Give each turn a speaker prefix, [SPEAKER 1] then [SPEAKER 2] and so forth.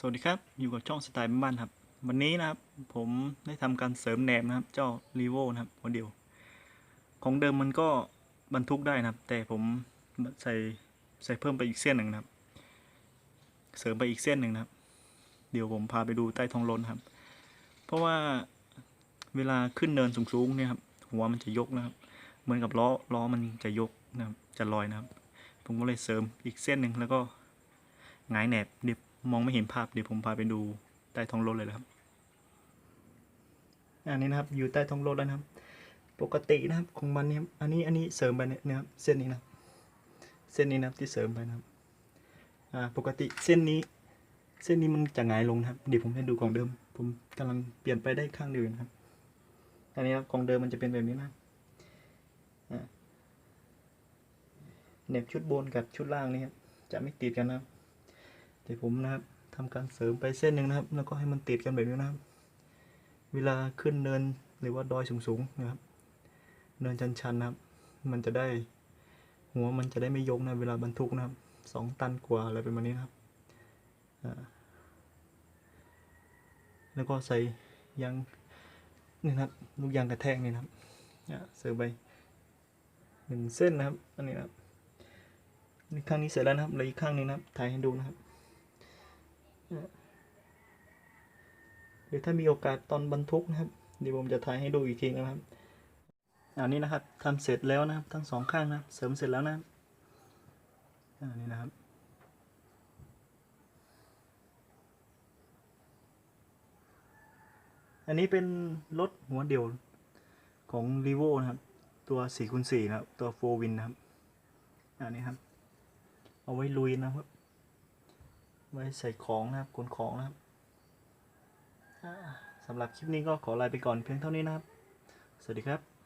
[SPEAKER 1] สวัสดีครับ อยู่กับช่องสไตล์บ้านๆครับ วันนี้นะครับผมได้ทำการเสริมแหนบนะครับ เจ้ารีโวนะครับหัวเดียวของเดิมมันก็บรรทุกได้นะครับ แต่ผมใส่ใส่เพิ่มไปอีกเส้นหนึ่งนะครับ เสริมไปอีกเส้นหนึ่งนะครับ เดี๋ยวผมพาไปดูใต้ท้องรถนะครับ เพราะว่าเวลาขึ้นเนินสูงๆเนี่ยครับหัวมันจะยกนะครับ เหมือนกับล้อล้อมันจะยกนะครับจะลอยนะครับ ผมก็เลยเสริมอีกเส้นหนึ่งแล้วก็หงายแหนบเดียว มองไม่เห็นภาพเดี๋ยวผมพาไปดูใต้ท้องรถเลยนะครับอันนี้นะครับอยู่ใต้ท้องรถแล้วนะครับ ปกตินะครับของมันเนี่ยอันนี้อันนี้เสริมไปเนี่ยนะครับเส้นนี้นะเส้นนี้นะครับที่เสริมไปนะครับอ่าปกติเส้นนี้ เส้นนี้มันจะหงายลงนะครับ เดี๋ยวผมให้ดูของเดิม ผมกำลังเปลี่ยนไปได้ข้างเดียวนะครับอันนี้ครับของเดิมมันจะเป็นแบบนี้นะอ่าเน็บชุดบนกับชุดล่างนี่ครับจะไม่ติดกันนะครับ เดี๋ยวผมนะครับทำการเสริมไปเส้นหนึ่งนะครับ แล้วก็ให้มันติดกันแบบนี้นะครับ เวลาขึ้นเนินหรือว่าดอยสูงๆนะครับเนินชันๆนะครับ มันจะได้หัวมันจะได้ไม่ยกนะเวลาบรรทุกนะครับสองตันกว่าอะไรประมาณนี้นะครับแล้วก็ใส่ยางนี่นะครับลูกยางกระแทกนี่นะครับเสริมไปหนึ่งเส้นนะครับอันนี้นะครับนี่ข้างนี้เสร็จแล้วนะครับเลืออีกข้างนึงนะครับถ่ายให้ดูนะครับ เนี่ยเดี๋ยวถ้ามีโอกาสตอนบรรทุกนะครับเดี๋ยวผมจะถ่ายให้ดูอีกทีนะครับอันนี้นะครับทำเสร็จแล้วนะครับ ทั้งสองข้างนะเสริมเสร็จแล้วนะครับอันนี้นะครับอันนี้เป็นรถหัวเดี่ยวของ r e v o นะครับ ตัว4คูณ4นะครับ ตัว4 win นะครับ อันนี้ครับ เอาไว้ลุยนะครับ ไว้ใส่ของนะครับขนของนะครับสำหรับคลิปนี้ก็ขอลาไปก่อนเพียงเท่านี้นะครับ สวัสดีครับ